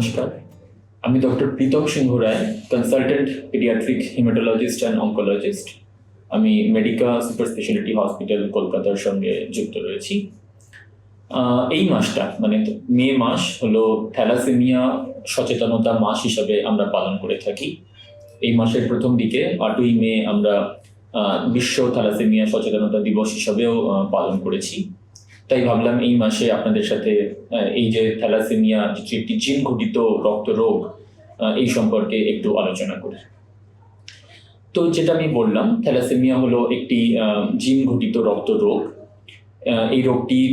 নমস্কার। আমি doctor Pritam Singha Roy consultant paediatric haematologist and oncologist আমি মেডিকা সুপার স্পেশালিটি হসপিটাল কলকাতার সঙ্গে যুক্ত রয়েছি। এই মাসটা মানে মে মাস হলো থ্যালাসেমিয়া সচেতনতা মাস হিসাবে আমরা পালন করে থাকি। এই মাসের প্রথম দিকে আটই মে আমরা বিশ্ব থ্যালাসেমিয়া সচেতনতা দিবস হিসাবেও পালন করেছি। তাই ভাবলাম এই মাসে আপনাদের সাথে এই যে থ্যালাসেমিয়া যেটি একটি জিন ঘটিত রক্ত রোগ এই সম্পর্কে একটু আলোচনা করি। তো যেটা আমি বললাম, থ্যালাসেমিয়া হলো একটি জিন ঘটিত রক্ত রোগ এই রোগটির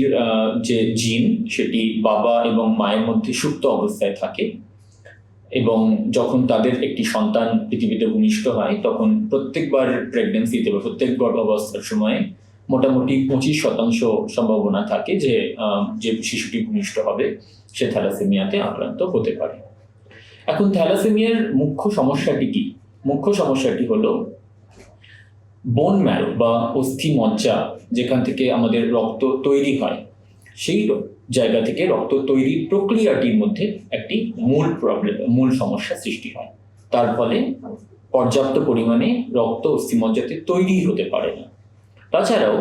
যে জিন, সেটি বাবা এবং মায়ের মধ্যে সুপ্ত অবস্থায় থাকে এবং যখন তাদের একটি সন্তান পৃথিবীতে ভূমিষ্ঠ হয়, তখন প্রত্যেকবার প্রেগনেন্সিতে বা প্রত্যেক গর্ভাবস্থার সময় মোটামুটি পঁচিশ শতাংশ সম্ভাবনা থাকে যে যে শিশুটি ভূমিষ্ঠ হবে, সে থ্যালাসেমিয়াতে আক্রান্ত হতে পারে। এখন থ্যালাসেমিয়ার মুখ্য সমস্যাটি কি? মুখ্য সমস্যাটি হলো বোন ম্যারো বা অস্থি মজ্জা যেখান থেকে আমাদের রক্ত তৈরি হয়, সেই জায়গা থেকে রক্ত তৈরির প্রক্রিয়াটির মধ্যে একটি মূল প্রবলেম মূল সমস্যা সৃষ্টি হয়। তার ফলে পর্যাপ্ত পরিমাণে রক্ত অস্থিমজ্জাতে তৈরি হতে পারে না। তাছাড়াও,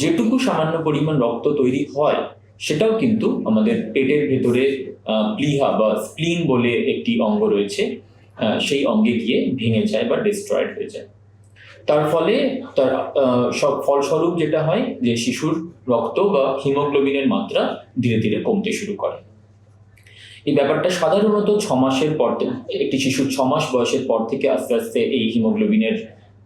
যেটুকু সামান্য পরিমাণ রক্ত তৈরি হয়, সেটাও কিন্তু আমাদের পেটের ভেতরে প্লিহা বা স্প্লিন বলে একটি অঙ্গ রয়েছে সেই অঙ্গে গিয়ে ভেঙে যায় বা ডিস্ট্রয়েড হয়ে যায়। তার ফলে তার সব ফলস্বরূপ যেটা হয় যে শিশুর রক্ত বা হিমোগ্লোবিনের মাত্রা ধীরে ধীরে কমতে শুরু করে। এই ব্যাপারটা সাধারণত ছ মাসের পর একটি শিশুর ছ মাস বয়সের পর থেকে আস্তে আস্তে এই হিমোগ্লোবিনের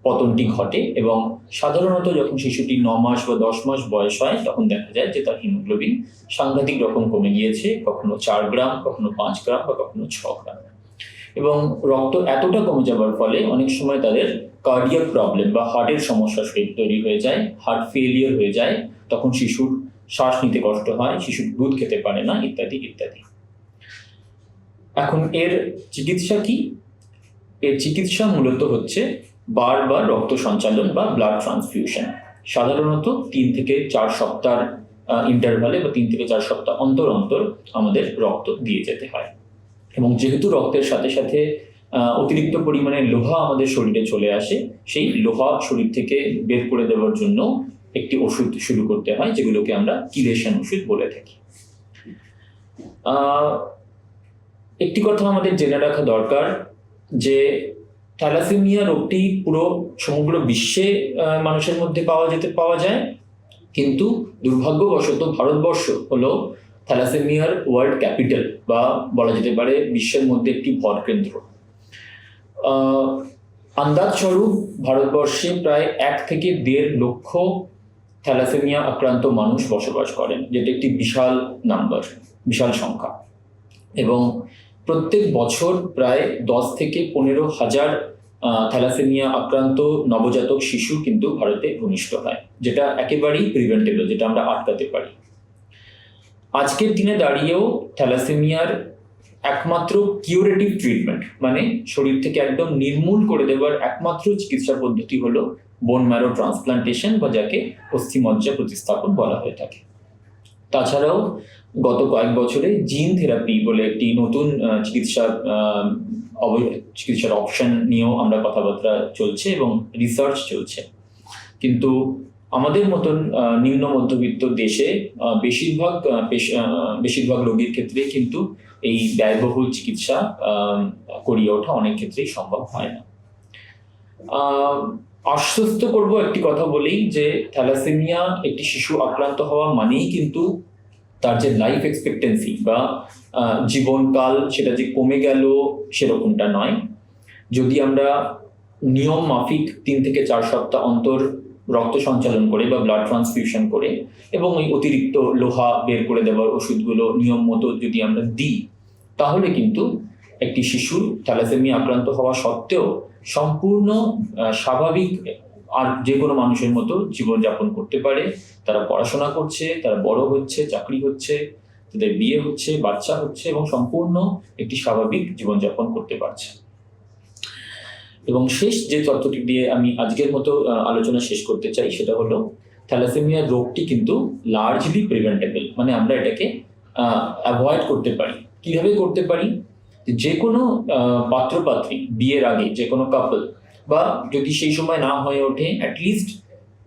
পতনটি ঘটে এবং সাধারণত যখন শিশুটি ন মাস বা দশ মাস বয়স হয়, তখন দেখা যায় যে তার হিমোগ্লোবিন সাংঘাতিক রকম কমে গিয়েছে, কখনো চার গ্রাম, কখনো পাঁচ গ্রাম বা কখনো ছ গ্রাম। এবং রক্ত এতটা কমে যাবার ফলে অনেক সময় তাদের কার্ডিয়াক প্রবলেম বা হার্টের সমস্যা শরীর তৈরি হয়ে যায় হার্ট ফেলিয়ার হয়ে যায়। তখন শিশুর শ্বাস নিতে কষ্ট হয় শিশু দুধ খেতে পারে না, ইত্যাদি ইত্যাদি। এখন এর চিকিৎসা কি? এর চিকিৎসা মূলত হচ্ছে বারবার রক্ত সঞ্চালন বা ব্লাড ট্রান্সফিউশন সাধারণত তিন থেকে চার সপ্তাহ ইন্টারভালে বা তিন থেকে চার সপ্তাহ অন্তর অন্তর আমাদের রক্ত দিয়ে যেতে হয়। এবং যেহেতু রক্তের সাথে সাথে অতিরিক্ত পরিমাণে লোহা আমাদের শরীরে চলে আসে, সেই লোহা শরীর থেকে বের করে দেওয়ার জন্য একটি ওষুধ শুরু করতে হয়, যেগুলোকে আমরা কিলেশন ওষুধ বলে থাকি। একটি কথা আমাদের জেনে রাখা দরকার যে থ্যালাসেমিয়া রোগটি পুরো সমগ্র বিশ্বে মানুষের মধ্যে পাওয়া যেতে পাওয়া যায়। কিন্তু দুর্ভাগ্যবশত ভারতবর্ষ হলো থ্যালাসেমিয়ার ওয়ার্ল্ড ক্যাপিটাল বা বলা যেতে পারে বিশ্বের মধ্যে একটি ভর কেন্দ্র। আহ, আন্দাজস্বরূপ ভারতবর্ষে প্রায় এক থেকে দেড় লক্ষ থ্যালাসেমিয়া আক্রান্ত মানুষ বসবাস করেন যেটা একটি বিশাল নাম্বার বিশাল সংখ্যা। এবং প্রত্যেক বছর প্রায় দশ থেকে পনেরো হাজার থ্যালাসেমিয়া আক্রান্ত নবজাতক শিশু কিন্তু ভারতে ভূমিষ্ঠ হয়, যেটা একেবারেই প্রিভেন্টেবল যেটা আমরা আটকাতে পারি। আজকের দিনে দাঁড়িয়েও থ্যালাসেমিয়ার একমাত্র কিউরেটিভ ট্রিটমেন্ট মানে শরীর থেকে একদম নির্মূল করে দেওয়ার একমাত্র চিকিৎসা পদ্ধতি হলো বোন ম্যারো ট্রান্সপ্লান্টেশন বা যাকে অস্থিমজ্জা প্রতিস্থাপন বলা হয়ে থাকে। তাছাড়াও গত কয়েক বছরে জিন থেরাপি বলে একটি নতুন চিকিৎসা চিকিৎসার অপশন নিয়েও আমরা কথাবার্তা চলছে এবং রিসার্চ চলছে। কিন্তু আমাদের মতন নিম্ন মধ্যবিত্ত দেশে বেশিরভাগ বেশিরভাগ রোগীর ক্ষেত্রে কিন্তু এই ব্যয়বহুল চিকিৎসা করিয়ে ওঠা অনেক ক্ষেত্রেই সম্ভব হয় না। আশ্বস্ত করব একটি কথা বলেই যে থ্যালাসেমিয়া একটি শিশু আক্রান্ত হওয়া মানেই কিন্তু তার যে লাইফ এক্সপেক্টেন্সি বা জীবনকাল সেটা যে কমে গেল সেরকমটা নয়। যদি আমরা নিয়ম মাফিক তিন থেকে চার সপ্তাহ অন্তর রক্ত সঞ্চালন করে বা ব্লাড ট্রান্সফিউশন করে এবং ওই অতিরিক্ত লোহা বের করে দেওয়ার ওষুধগুলো নিয়ম মতো যদি আমরা দিই, তাহলে কিন্তু একটি শিশু থ্যালাসেমিয়া আক্রান্ত হওয়া সত্ত্বেও সম্পূর্ণ স্বাভাবিক, আর যে কোনো মানুষের মতো জীবনযাপন করতে পারে। তারা পড়াশোনা করছে, তারা বড় হচ্ছে, চাকরি হচ্ছে, তাদের বিয়ে হচ্ছে, বাচ্চা হচ্ছে এবং সম্পূর্ণ একটি স্বাভাবিক জীবনযাপন করতে পারছে। এবং শেষ যে তথ্যটি দিয়ে আমি আজকের মতো আলোচনা শেষ করতে চাই সেটা হলো, থ্যালাসেমিয়া রোগটি কিন্তু লার্জলি প্রিভেন্টেবল মানে আমরা এটাকে অ্যাভয়েড করতে পারি। কীভাবে করতে পারি? যে কোনো পাত্রপাত্রী, বিয়ের আগে যে কোনো কাপল বা যদি সেই সময় না হয়ে ওঠে অ্যাটলিস্ট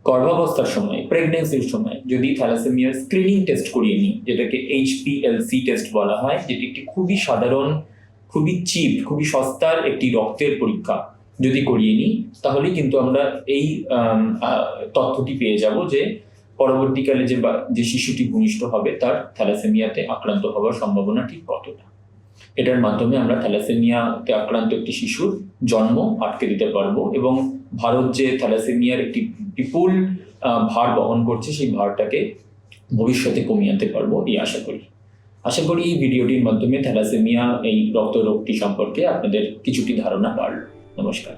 গর্ভাবস্থার সময় প্রেগনেন্সির সময়, যদি থ্যালাসেমিয়ার স্ক্রিনিং টেস্ট করিয়ে নিই, যেটাকে এইচপিএলসি টেস্ট বলা হয়, যেটি একটি খুবই সাধারণ, খুবই চিপ খুবই সস্তার একটি রক্তের পরীক্ষা যদি করিয়ে নিই তাহলে কিন্তু আমরা এই তথ্যটি পেয়ে যাব যে পরবর্তীকালে যে যে শিশুটি ভূমিষ্ঠ হবে, তার থ্যালাসেমিয়াতে আক্রান্ত হওয়ার সম্ভাবনা ঠিক কতটা। এটার মাধ্যমে আমরা থ্যালাসেমিয়াতে আক্রান্ত একটি শিশুর জন্ম আটকে দিতে পারব এবং ভারত যে থ্যালাসেমিয়ার একটি বিপুল ভার বহন করছে, সেই ভারটাকে ভবিষ্যতে কমিয়ে আনতে পারব এই আশা করি। আশা করি এই ভিডিওটির মাধ্যমে থ্যালাসেমিয়া এই রক্ত রোগটি সম্পর্কে আপনাদের কিছুটি ধারণা বাড়ল। নমস্কার।